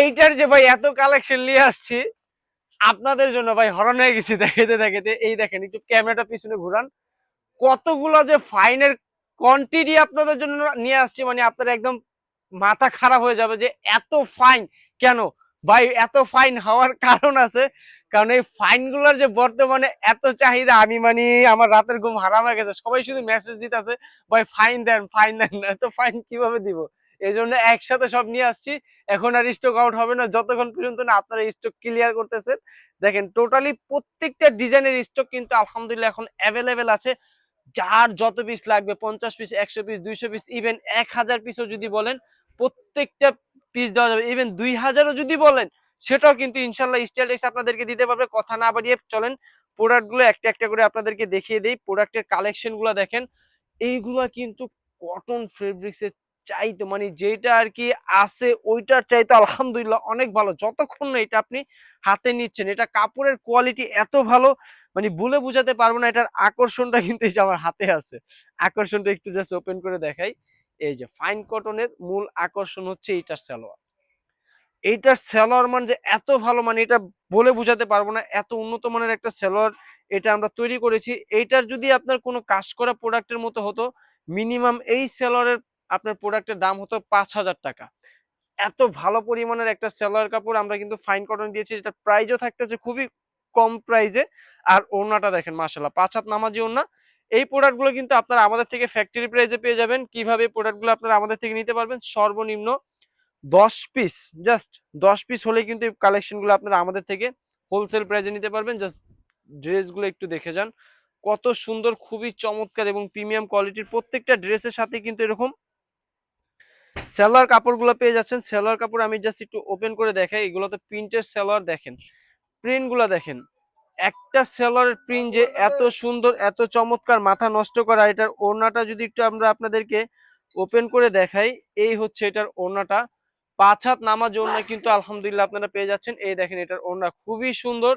এইটার যে ভাই এত কালেকশন নিয়ে আসছি, আপনাদের জন্য ভাই হরণ হয়ে গেছি দেখাতে দেখাতে এই দেখেন, একটু ক্যামেরাটা পিছনে ঘুরান। কতগুলো যে ফাইনের কোয়ান্টিটি আপনাদের জন্য নিয়ে আসছি মানে আপনার একদম মাথা খারাপ হয়ে যাবে যে এত ফাইন কেন? ভাই, এত ফাইন হওয়ার কারণ আছে, কারণ এই ফাইনগুলার যে বর্তমানে এত চাহিদা, আমি মানে আমার রাতের ঘুম হারাম হয়ে গেছে। সবাই শুধু মেসেজ দিতেছে, ভাই ফাইন দেন ফাইন দেন এত ফাইন কীভাবে দিব? এই জন্য একসাথে সব নিয়ে আসছি। এখন আর স্টক আউট হবে না। যতক্ষণ পর্যন্ত না আপনারা স্টক ক্লিয়ার করতেছেন, দেখেন টোটালি প্রত্যেকটা ডিজাইনের স্টক কিন্তু আলহামদুলিল্লাহ এখন অ্যাভেলেবেল আছে। যার যত পিস লাগবে, পঞ্চাশ পিস একশো পিস দুইশো পিস ইভেন এক হাজার পিসও যদি বলেন, প্রত্যেকটা পিস দেওয়া যাবে। ইভেন দুই হাজারও যদি বলেন, সেটাও কিন্তু ইনশাল্লাহ স্টাইলিশ আপনাদেরকে দিতে পারবে। কথা না বাড়িয়ে চলেন প্রোডাক্টগুলো একটা একটা করে আপনাদেরকে দেখিয়ে দিই। প্রোডাক্টের কালেকশনগুলো দেখেন, এইগুলা কিন্তু কটন ফেব্রিক্স এর চাইতো মানে যেটা আর কি আছে ওইটার চাইতো আলহামদুলিল্লাহ অনেক ভালো। যতক্ষণ না এটা আপনি হাতে নিচ্ছেন, এটা কাপড়ের কোয়ালিটি এত ভালো মানে বলে বোঝাতে পারব না, এটার আকর্ষণটা কিন্তু এই যে আমার হাতে আছে। আকর্ষণটা একটু জাস্ট ওপেন করে দেখাই। এই যে ফাইন কটনের মূল আকর্ষণ হচ্ছে এইটার সালোয়ার। এইটার সালোয়ার মান যে এত ভালো মানে এটা বলে বোঝাতে পারব না, এত উন্নত মানের একটা সালোয়ার এটা আমরা তৈরি করেছি। এইটার যদি আপনার কোনো কাজ করা প্রোডাক্টের মতো হতো মিনিমাম এই সালোয়ারের আপনার প্রোডাক্টের দাম হতো পাঁচ হাজার টাকা। এত ভালো পরিমাণের একটা সালোয়ার কাপড় আমরা কিন্তু ফাইন কটন দিয়েছি, যেটা প্রাইজও থাকতেছে খুবই কম প্রাইজে আর ওড়নাটা দেখেন মাসাল্লাহ পাঁচ হাত নামাজি ওড়না। এই প্রোডাক্টগুলো কিন্তু আপনারা আমাদের থেকে ফ্যাক্টরি প্রাইজে পেয়ে যাবেন। কীভাবে প্রোডাক্টগুলো আপনারা আমাদের থেকে নিতে পারবেন? সর্বনিম্ন দশ পিস জাস্ট দশ পিস হলে কিন্তু এই কালেকশনগুলো আপনারা আমাদের থেকে হোলসেল প্রাইজে নিতে পারবেন। জাস্ট ড্রেসগুলো একটু দেখে যান। কত সুন্দর, খুবই চমৎকার এবং প্রিমিয়াম কোয়ালিটির প্রত্যেকটা ড্রেসের সাথে কিন্তু এরকম সেলোয়ার কাপড়গুলো পেয়ে যাচ্ছেন। সেলোয়ার কাপড় আমি জাস্ট একটু ওপেন করে দেখাই। এগুলো তো প্রিন্টের সেলোয়ার দেখেন। প্রিন্টগুলো দেখেন। একটা সেলোয়ারের প্রিন্ট যে এত সুন্দর, এত চমৎকার, মাথা নষ্ট করা, এটার ওড়নাটা যদি একটু আমরা আপনাদেরকে ওপেন করে দেখাই, এই হচ্ছে এটার ওড়নাটা। পাঁচ হাত নামাজ ওড়না কিন্তু আলহামদুলিল্লাহ আপনারা পেয়ে যাচ্ছেন। এই দেখেন এটার ওড়না খুবই সুন্দর,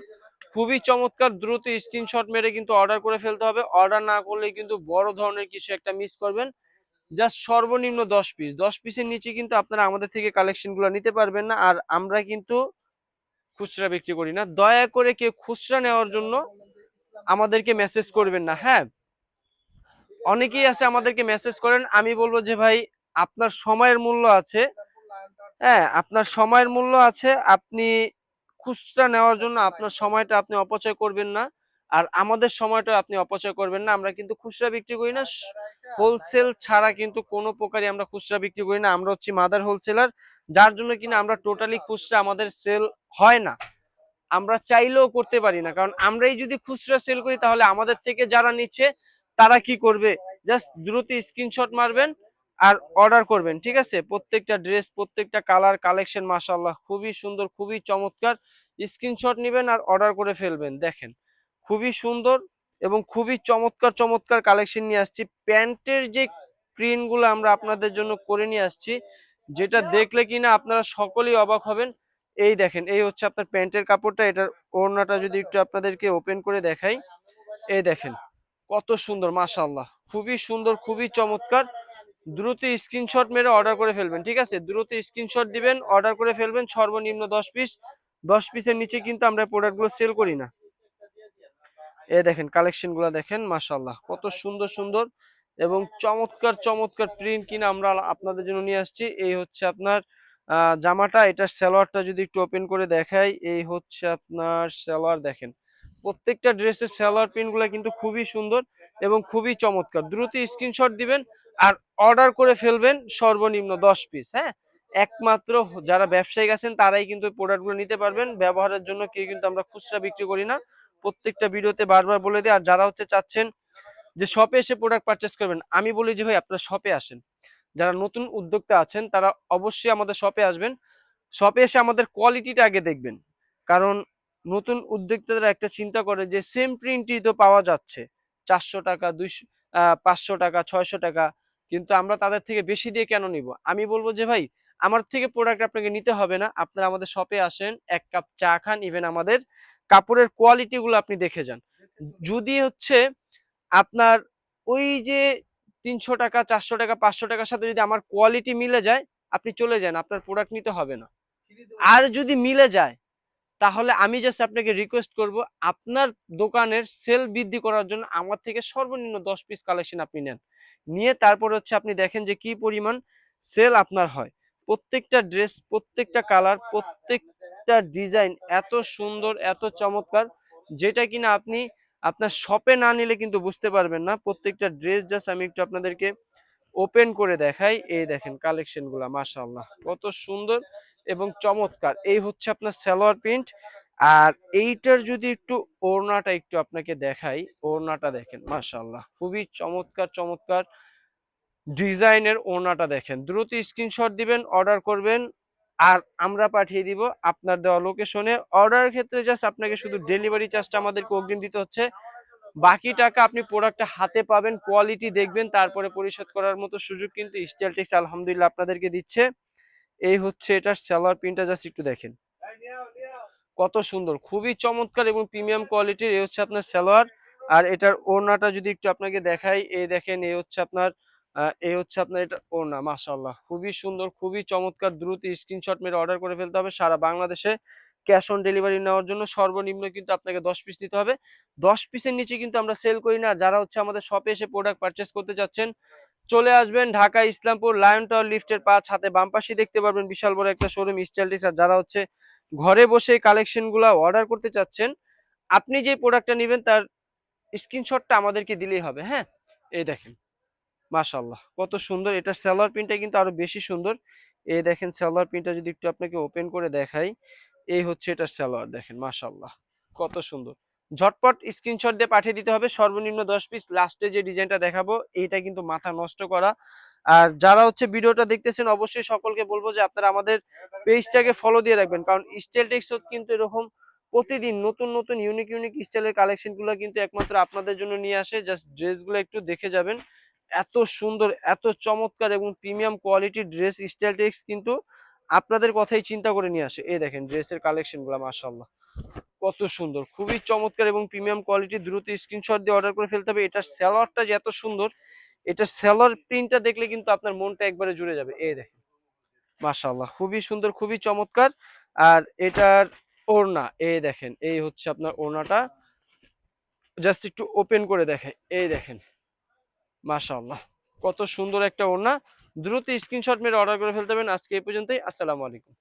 খুবই চমৎকার। দ্রুত স্ক্রিনশট মেরে কিন্তু অর্ডার করে ফেলতে হবে। অর্ডার না করলে কিন্তু বড় ধরনের কিছু একটা মিস করবেন। জাস্ট সর্বনিম্ন দশ পিস দশ পিসের নিচে কিন্তু আপনারা আমাদের থেকে কালেকশনগুলো নিতে পারবেন না। আর আমরা কিন্তু খুচরা বিক্রি করি না। দয়া করে কেউ খুচরা নেওয়ার জন্য আমাদেরকে মেসেজ করবেন না। হ্যাঁ? অনেকেই আছে আমাদেরকে মেসেজ করেন। আমি বলব যে, ভাই, আপনার সময়ের মূল্য আছে। হ্যাঁ আপনার সময়ের মূল্য আছে। আপনি খুচরা নেওয়ার জন্য আপনার সময়টা আপনি অপচয় করবেন না। আর আমাদের সময়টা আপনি অপচয় করবেন না, আমরা কিন্তু খুচরা বিক্রি করি না। হোলসেল ছাড়া কিন্তু কোনো প্রকারই আমরা খুচরা বিক্রি করি না, আমরা হচ্ছি মাদার হোলসেলার যার জন্য কিনা আমরা টোটালি খুচরা আমাদের সেল হয় না। আমরা চাইলেও করতে পারি না, কারণ আমরাই যদি খুচরা সেল করি তাহলে আমাদের থেকে যারা নিচ্ছে, তারা কি করবে? জাস্ট দ্রুত স্ক্রিনশট মারবেন আর অর্ডার করবেন, ঠিক আছে? প্রত্যেকটা ড্রেস প্রত্যেকটা কালার কালেকশন মাশাল্লাহ খুবই সুন্দর, খুবই চমৎকার। স্ক্রিনশট নেবেন আর অর্ডার করে ফেলবেন, দেখেন। খুবই সুন্দর এবং খুবই চমৎকার চমৎকার কালেকশন নিয়ে আসছি। প্যান্টের যে প্রিন্টগুলো আমরা আপনাদের জন্য করে নিয়ে আসছি, যেটা দেখলে কিনা আপনারা সকলেই অবাক হবেন। এই দেখেন, এই হচ্ছে আপনার প্যান্টের কাপড়টা, এটার ওড়নাটা যদি একটু আপনাদেরকে ওপেন করে দেখাই। এই দেখেন, কত সুন্দর, মাশাআল্লাহ। খুবই সুন্দর, খুবই চমৎকার। দ্রুত স্ক্রিনশট মেরে অর্ডার করে ফেলবেন, ঠিক আছে? দ্রুত স্ক্রিনশট দিবেন অর্ডার করে ফেলবেন, সর্বনিম্ন দশ পিস দশ পিসের নিচে কিন্তু আমরা প্রোডাক্টগুলো সেল করি না। এই দেখেন কালেকশনগুলা দেখেন মাশাল্লাহ কত সুন্দর সুন্দর এবং চমৎকার চমৎকার প্রিন্ট কিনা আমরা আপনাদের জন্য নিয়ে আসছি। এই হচ্ছে আপনার জামাটা এটার সালোয়ারটা যদি একটু ওপেন করে দেখাই, এই হচ্ছে আপনার সালোয়ার দেখেন। প্রত্যেকটা ড্রেসের সালোয়ার প্রিন্টগুলা কিন্তু খুবই সুন্দর এবং খুবই চমৎকার। দ্রুত স্ক্রিনশট দিবেন আর অর্ডার করে ফেলবেন সর্বনিম্ন দশ পিস হ্যাঁ? একমাত্র যারা ব্যবসায়ী আছেন, তারাই কিন্তু প্রোডাক্টগুলো নিতে পারবেন। ব্যবহারের জন্য কেউ কিন্তু আমরা খুচরা বিক্রি করি না। প্রত্যেকটা ভিডিওতে বারবার বলে দিই, আর যারা হচ্ছে চাচ্ছেন যে শপে এসে প্রোডাক্ট পারচেস করবেন, আমি বলি যে ভাই আপনারা শপে আসেন। যারা নতুন উদ্যোক্তা আছেন, তারা অবশ্যই আমাদের শপে আসবেন। শপে এসে আমাদের কোয়ালিটিটা আগে দেখবেন। কারণ নতুন উদ্যোক্তারা একটা চিন্তা করে যে সেম প্রিন্টই তো পাওয়া যাচ্ছে, চারশো টাকা, দুইশো পাঁচশো টাকা, ছয়শো টাকা, কিন্তু আমরা তাদের থেকে বেশি দিয়ে কেন নিব? আমি বলব যে ভাই, আমার থেকে প্রোডাক্ট আপনাকে নিতে হবে না। আপনারা আমাদের শপে আসেন, এক কাপ চা খান ইভেন আমাদের কাপড়ের কোয়ালিটি গুলো আপনি দেখে যান। যদি হচ্ছে আপনার ওই যে তিনশো টাকা, চারশো টাকা, পাঁচশো টাকার সাথে যদি আমার কোয়ালিটি মিলে যায়, আপনি চলে যান, আপনার প্রোডাক্ট নিতে হবে না। আর যদি মিলে যায়, তাহলে আমি জাস্ট আপনাকে রিকোয়েস্ট করব, আপনার দোকানের সেল বৃদ্ধি করার জন্য আমার থেকে সর্বনিম্ন দশ পিস কালেকশন আপনি নেন। নিয়ে তারপর হচ্ছে আপনি দেখেন যে কি পরিমাণ সেল আপনার হয়। প্রত্যেকটা ড্রেস প্রত্যেকটা কালার প্রত্যেকটা ডিজাইন এত সুন্দর, এত চমৎকার, যেটা কিনা আপনি আপনার শপে না নিলে কিন্তু বুঝতে পারবেন না। প্রত্যেকটা ড্রেস জাস্ট আমি একটু আপনাদেরকে ওপেন করে দেখাই। এই দেখেন কালেকশনগুলা, মাশাআল্লাহ, কত সুন্দর এবং চমৎকার। এই হচ্ছে আপনার সালোয়ার প্রিন্ট আর এইটার যদি একটু ওড়নাটা একটু আপনাকে দেখাই, ওড়নাটা দেখেন, মাশাআল্লাহ, খুবই চমৎকার চমৎকার ডিজাইনের ওড়নাটা দেখেন। দ্রুত স্ক্রিনশট দিবেন অর্ডার করবেন। আর আমরা পাঠিয়ে দিব আপনার দেওয়া লোকেশনে অর্ডারের ক্ষেত্রে জাস্ট আপনাকে শুধু ডেলিভারি চার্জটা আমাদেরকে অগ্রিম দিতে হচ্ছে। বাকি টাকা আপনি প্রোডাক্টটা হাতে পাবেন কোয়ালিটি দেখবেন, তারপরে পরিশোধ করার মতো সুযোগ কিন্তু স্টাইল টেক্স আলহামদুলিল্লাহ আপনাদেরকে দিচ্ছে। এই হচ্ছে এটার সালোয়ার প্রিন্টটা জাস্ট একটু দেখেন। কত সুন্দর, খুবই চমৎকার এবং প্রিমিয়াম কোয়ালিটির এই হচ্ছে আপনার সালোয়ার আর এটার ওড়নাটা যদি একটু আপনাকে দেখাই, এই দেখেন, এই হচ্ছে আপনার এই হচ্ছে আপনার এটা ও না মাশাআল্লাহ। খুবই সুন্দর, খুবই চমৎকার, দ্রুত স্ক্রিনশট মেরে অর্ডার করে ফেলতে হবে। সারা বাংলাদেশে ক্যাশ অন ডেলিভারি নেওয়ার জন্য সর্বনিম্ন কিন্তু আপনাকে দশ পিস নিতে হবে। দশ পিসের নিচে কিন্তু আমরা সেল করি না। যারা হচ্ছে আমাদের শপে এসে প্রোডাক্ট পারচেস করতে চাচ্ছেন, চলে আসবেন ঢাকা, ইসলামপুর লায়ন টাওয়ার লিফটের পাঁচ হাতে বাম পাশে দেখতে পারবেন বিশাল বড় একটা শোরুম স্টাইলিশ আর যারা হচ্ছে ঘরে বসে কালেকশনগুলা অর্ডার করতে চাচ্ছেন, আপনি যে প্রোডাক্টটা নেবেন, তার স্ক্রিনশটটা আমাদেরকে দিলেই হবে হ্যাঁ? এই দেখেন। মাশাল্লাহ কত সুন্দর। এটা সালোয়ার প্রিন্টটা কিন্তু আরও বেশি সুন্দর। এই দেখেন সালোয়ার প্রিন্টটা যদি একটু আপনাকে ওপেন করে দেখাই, এই হচ্ছে এটা সালোয়ার দেখেন মাশাল্লাহ কত সুন্দর। ঝটপট স্ক্রিনশট দিয়ে পাঠিয়ে দিতে হবে। সর্বনিম্ন দশ পিস লাস্টে যে ডিজাইনটা দেখাবো, এইটা কিন্তু মাথা নষ্ট করা। আর যারা হচ্ছে ভিডিওটা দেখতেছেন, অবশ্যই সকলকে বলব যে আপনারা আমাদের পেজটাকে ফলো দিয়ে রাখবেন। কারণ স্টাইল টেক্স কিন্তু এরকম প্রতিদিন নতুন নতুন ইউনিক ইউনিক স্টাইলের কালেকশনগুলো কিন্তু একমাত্র আপনাদের জন্য নিয়ে আসে। জাস্ট ড্রেসগুলো একটু দেখে যাবেন। এত সুন্দর, এত চমৎকার এবং প্রিমিয়াম কোয়ালিটির ড্রেস স্টাইল টেক্স কিন্তু আপনাদের কথাই চিন্তা করে নিয়ে আসে। এই দেখেন ড্রেসের কালেকশনগুলা মাসাল্লাহ কত সুন্দর, খুবই চমৎকার এবং প্রিমিয়াম কোয়ালিটি দ্রুত স্ক্রিনশট দিয়ে অর্ডার করে ফেলতে হবে। এটার সালোয়ারটা যে এত সুন্দর এটা সালোয়ার প্রিন্টটা দেখলে কিন্তু আপনার মনটা একবারে জুড়ে যাবে। এই দেখেন, মাশাআল্লাহ, খুবই সুন্দর, খুবই চমৎকার। আর এটার ওড়না, এই দেখেন, এই হচ্ছে আপনার ওড়নাটা। জাস্ট একটু ওপেন করে দেখে এই দেখেন। মাশাআল্লাহ। কত সুন্দর একটা ওড়না। দ্রুত স্ক্রিনশট মেরে অর্ডার করে ফেলতে পারেন। আজকে এই পর্যন্তই। আসসালামু আলাইকুম।